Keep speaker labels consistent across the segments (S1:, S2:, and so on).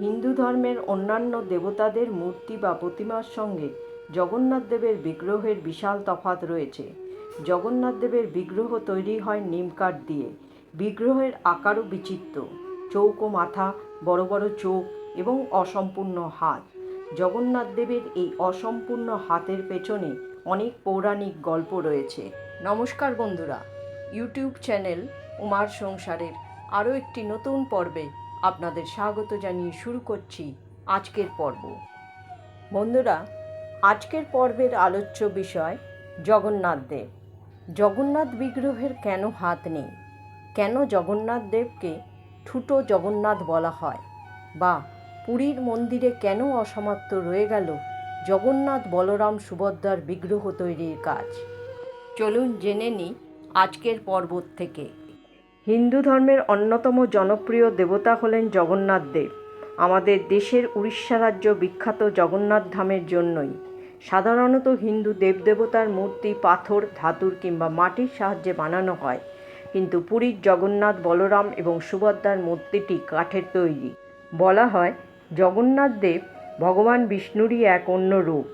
S1: হিন্দু ধর্মের অন্যান্য দেবতাদের মূর্তি বা প্রতিমার সঙ্গে জগন্নাথ দেবের বিগ্রহের বিশাল তফাত রয়েছে। জগন্নাথ দেবের বিগ্রহ তৈরি হয় নিমকাঠ দিয়ে। বিগ্রহের আকারও বিচিত্র। চৌকো মাথা, বড় বড় চোখ এবং অসম্পূর্ণ হাত। জগন্নাথ দেবের এই অসম্পূর্ণ হাতের পেছনে অনেক পৌরাণিক গল্প রয়েছে। নমস্কার বন্ধুরা। ইউটিউব চ্যানেল উমার সংসারের আরও একটি নতুন পর্বে আপনাদের স্বাগত জানিয়ে শুরু করছি আজকের পর্ব। বন্ধুরা, আজকের পর্বের আলোচ্য বিষয় জগন্নাথ দেব। জগন্নাথ বিগ্রহের কেন হাত নেই? কেন জগন্নাথ দেবকে ঠুটো জগন্নাথ বলা হয়? বা পুরীর মন্দিরে কেন অসমাপ্ত রয়ে গেল জগন্নাথ বলরাম সুভদ্রার বিগ্রহ তৈরির কাজ? চলুন জেনে নিই আজকের পর্বত থেকে। হিন্দু ধর্মের অন্যতম জনপ্রিয় দেবতা হলেন জগন্নাথ দেব। আমাদের দেশের উড়িষ্যা রাজ্য বিখ্যাত জগন্নাথ ধামের জন্যই। সাধারণত হিন্দু দেবদেবতার মূর্তি, পাথর, ধাতুর কিংবা মাটির সাহায্যে বানানো হয়। কিন্তু পুরীর জগন্নাথ, বলরাম এবং সুভদ্রার মূর্তিটি কাঠের তৈরি। বলা হয়, জগন্নাথ দেব ভগবান বিষ্ণুরই এক অন্য রূপ।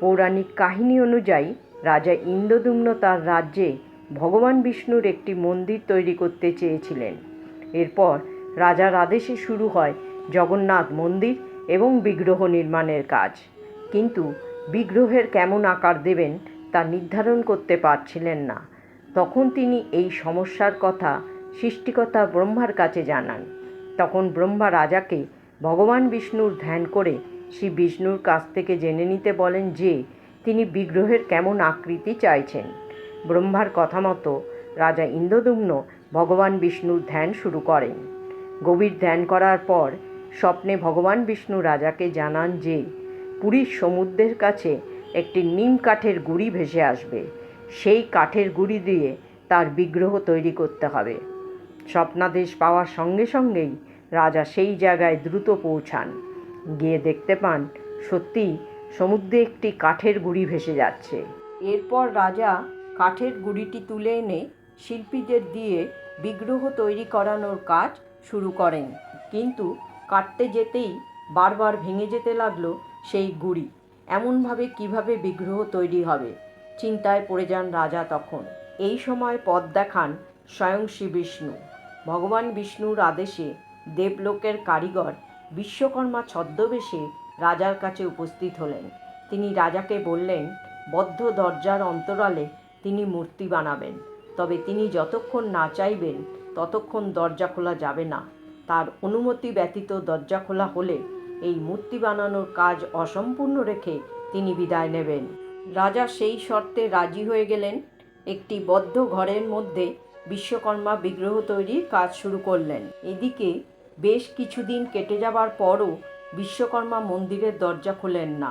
S1: পৌরাণিক কাহিনী অনুযায়ী, রাজা ইন্দ্রদুম্ন তার রাজ্যে ভগবান বিষ্ণুর একটি মন্দির তৈরি করতে চেয়েছিলেন। এরপর রাজার আদেশে শুরু হয় জগন্নাথ মন্দির এবং বিগ্রহ নির্মাণের কাজ। কিন্তু বিগ্রহের কেমন আকার দেবেন তা নির্ধারণ করতে পারছিলেন না। তখন তিনি এই সমস্যার কথা সৃষ্টিকর্তা ব্রহ্মার কাছে জানান। তখন ব্রহ্মা রাজাকে ভগবান বিষ্ণুর ধ্যান করে শ্রী বিষ্ণুর কাছ থেকে জেনে নিতে বলেন যে, তিনি বিগ্রহের কেমন আকৃতি চাইছেন। ব্রহ্মার কথা মতো রাজা ইন্দ্রদুম্ন ভগবান বিষ্ণুর ধ্যান শুরু করেন। গভীর ধ্যান করার পর স্বপ্নে ভগবান বিষ্ণু রাজাকে জানান যে পুরীর সমুদ্রের কাছে একটি নিম কাঠের গুড়ি ভেসে আসবে। সেই কাঠের গুড়ি দিয়ে তার বিগ্রহ তৈরি করতে হবে। স্বপ্নাদেশ পাওয়ার সঙ্গে সঙ্গেই রাজা সেই জায়গায় দ্রুত পৌঁছান। গিয়ে দেখতে পান, সত্যিই সমুদ্রে একটি কাঠের গুড়ি ভেসে যাচ্ছে। এরপর রাজা কাঠের গুড়িটি তুলে এনে শিল্পীদের দিয়ে বিগ্রহ তৈরি করানোর কাজ শুরু করেন। কিন্তু কাটতে যেতেই বারবার ভেঙে যেতে লাগল সেই গুড়ি। এমনভাবে কীভাবে বিগ্রহ তৈরি হবে? চিন্তায় পড়ে যান রাজা তখন। এই সময় পথ দেখান স্বয়ং শ্রী বিষ্ণু। ভগবান বিষ্ণুর আদেশে দেবলোকের কারিগর বিশ্বকর্মা ছদ্মবেশে রাজার কাছে উপস্থিত হলেন। তিনি রাজাকে বললেন, বদ্ধ দরজার অন্তরালে তিনি মূর্তি বানাবেন। তবে তিনি যতক্ষণ না চাইবেন, ততক্ষণ দরজা খোলা যাবে না। তার অনুমতি ব্যতীত দরজা খোলা হলে এই মূর্তি বানানোর কাজ অসম্পূর্ণ রেখে তিনি বিদায় নেবেন। রাজা সেই শর্তে রাজি হয়ে গেলেন। একটি বদ্ধ ঘরের মধ্যে বিশ্বকর্মা বিগ্রহ তৈরির কাজ শুরু করলেন। এদিকে বেশ কিছুদিন কেটে যাবার পরও বিশ্বকর্মা মন্দিরের দরজা খোলেন না।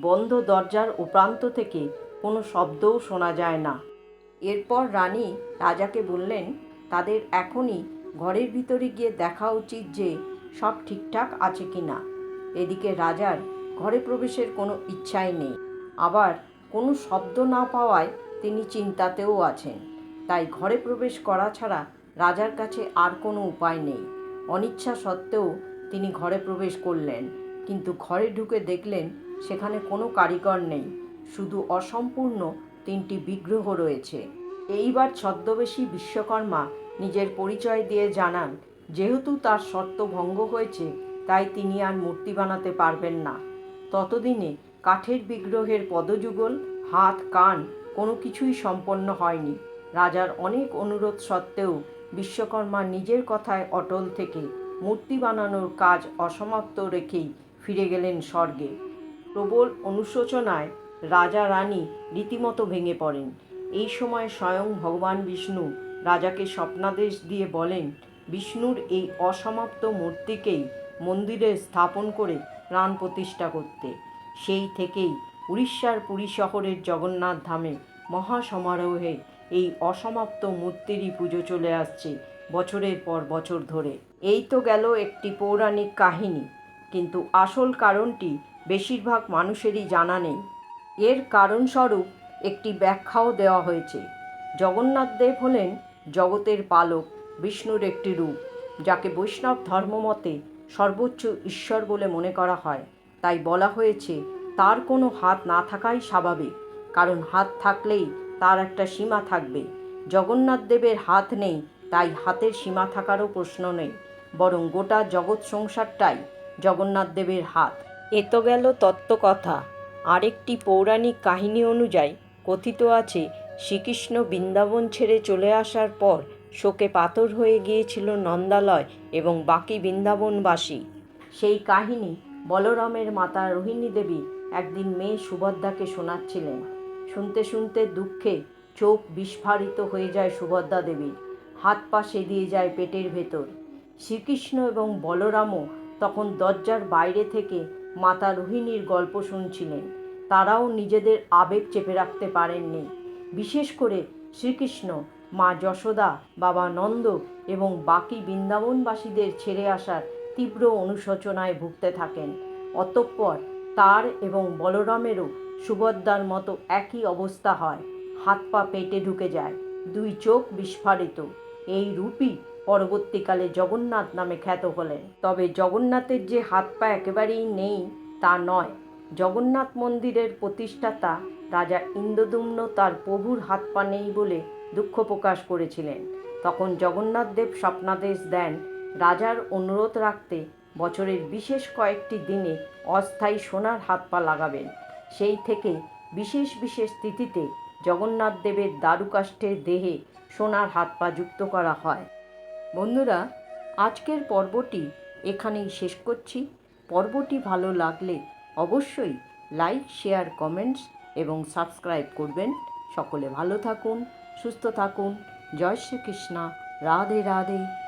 S1: বন্ধ দরজার উপ্রান্ত থেকে কোনো শব্দও শোনা যায় না। এরপর রানী রাজাকে বললেন, তাদের এখনই ঘরের ভিতরে গিয়ে দেখা উচিত যে সব ঠিকঠাক আছে কি না এদিকে রাজার ঘরে প্রবেশের কোনো ইচ্ছাই নেই। আবার কোনো শব্দ না পাওয়ায় তিনি চিন্তাতেও আছেন। তাই ঘরে প্রবেশ করা ছাড়া রাজার কাছে আর কোনো উপায় নেই। অনিচ্ছা সত্ত্বেও তিনি ঘরে প্রবেশ করলেন, কিন্তু ঘরে ঢুকে দেখলেন সেখানে কোনো কারিগর নেই। শুধু অসম্পূর্ণ তিনটি বিগ্রহ রয়েছে। এইবার ছদ্মবেশী বিশ্বকর্মা নিজের পরিচয় দিয়ে জানান, যেহেতু তার শর্ত ভঙ্গ হয়েছে, তাই তিনি আর মূর্তি বানাতে পারবেন না। ততদিনে কাঠের বিগ্রহের পদযুগল, হাত, কান কোনো কিছুই সম্পন্ন হয়নি। রাজার অনেক অনুরোধ সত্ত্বেও বিশ্বকর্মা নিজের কথায় অটল থেকে মূর্তি বানানোর কাজ অসমাপ্ত রেখেই ফিরে গেলেন স্বর্গে। প্রবল অনুশোচনায় রাজা রানী রীতিমতো ভেঙে পড়েন। এই সময় স্বয়ং ভগবান বিষ্ণু রাজাকে স্বপ্নাদেশ দিয়ে বলেন, বিষ্ণুর এই অসমাপ্ত মূর্তিকেই মন্দিরে স্থাপন করে প্রাণ প্রতিষ্ঠা করতে। সেই থেকেই উড়িষ্যার পুরী শহরের জগন্নাথ ধামে মহাসমারোহে এই অসমাপ্ত মূর্তিরই পুজো চলে আসছে বছরের পর বছর ধরে। এই তো গেল একটি পৌরাণিক কাহিনী, কিন্তু আসল কারণটি বেশিরভাগ মানুষেরই জানা নেই। এর কারণস্বরূপ একটি ব্যাখ্যাও দেওয়া হয়েছে। জগন্নাথদেব হলেন জগতের পালক, বিষ্ণুর একটি রূপ, যাকে বৈষ্ণব ধর্মমতে সর্বোচ্চ ঈশ্বর বলে মনে করা হয়। তাই বলা হয়েছে, তার কোনো হাত না থাকাই স্বাভাবিক, কারণ হাত থাকলেই তার একটা সীমা থাকবে। জগন্নাথ দেবের হাত নেই, তাই হাতের সীমা থাকারও প্রশ্ন নেই, বরং গোটা জগৎ সংসারটাই জগন্নাথ দেবের হাত। এ তো গেল তত্ত্বকথা। আরেকটি পৌরাণিক কাহিনী অনুযায়ী কথিত আছে, শ্রীকৃষ্ণ বৃন্দাবন ছেড়ে চলে আসার পর শোকে পাথর হয়ে গিয়েছিল নন্দালয় এবং বাকি বৃন্দাবনবাসী। সেই কাহিনী বলরামের মাতা রোহিণী দেবী একদিন মেয়ে সুভদ্রাকে শোনাচ্ছিলেন। শুনতে শুনতে দুঃখে চোখ বিস্ফারিত হয়ে যায় সুভদ্রা দেবীর। হাত পা সেদিয়ে যায় পেটের ভেতর। শ্রীকৃষ্ণ এবং বলরামও তখন দরজার বাইরে থেকে মাতা রোহিণীর গল্প শুনছিলেন। তারাও নিজেদের আবেগ চেপে রাখতে পারেননি। বিশেষ করে শ্রীকৃষ্ণ, মা যশোদা, বাবা নন্দ এবং বাকি বৃন্দাবনবাসীদের ছেড়ে আসার তীব্র অনুশোচনায় ভুগতে থাকেন। অতঃপর তার এবং বলরামেরও সুভদ্রার মতো একই অবস্থা হয়। হাত পা পেটে ঢুকে যায়, দুই চোখ বিস্ফারিত। এই রূপই পরবর্তীকালে জগন্নাথ নামে খ্যাত হলেন। তবে জগন্নাথের যে হাত পা একেবারেই নেই তা নয় জগন্নাথ মন্দিরের প্রতিষ্ঠাতা রাজা ইন্দ্রদুম্ন তার প্রভুর হাত পা নেই বলে দুঃখ প্রকাশ করেছিলেন। তখন জগন্নাথ দেব স্বপ্নাদেশ দেন রাজার অনুরোধ রাখতে বছরের বিশেষ কয়েকটি দিনে অস্থায়ী সোনার হাত পা লাগাবেন। সেই থেকে বিশেষ বিশেষ তিথিতে জগন্নাথ দেবের দারুকাষ্ঠের দেহে সোনার হাত পা যুক্ত করা হয়। বন্ধুরা, আজকের পর্বটি এখানেই শেষ করছি। পর্বটি ভালো লাগলে অবশ্যই লাইক শেয়ার কমেন্টস এবং সাবস্ক্রাইব করবেন। সকলে ভালো থাকুন, সুস্থ থাকুন। জয় শ্রীকৃষ্ণ। রাধে রাধে।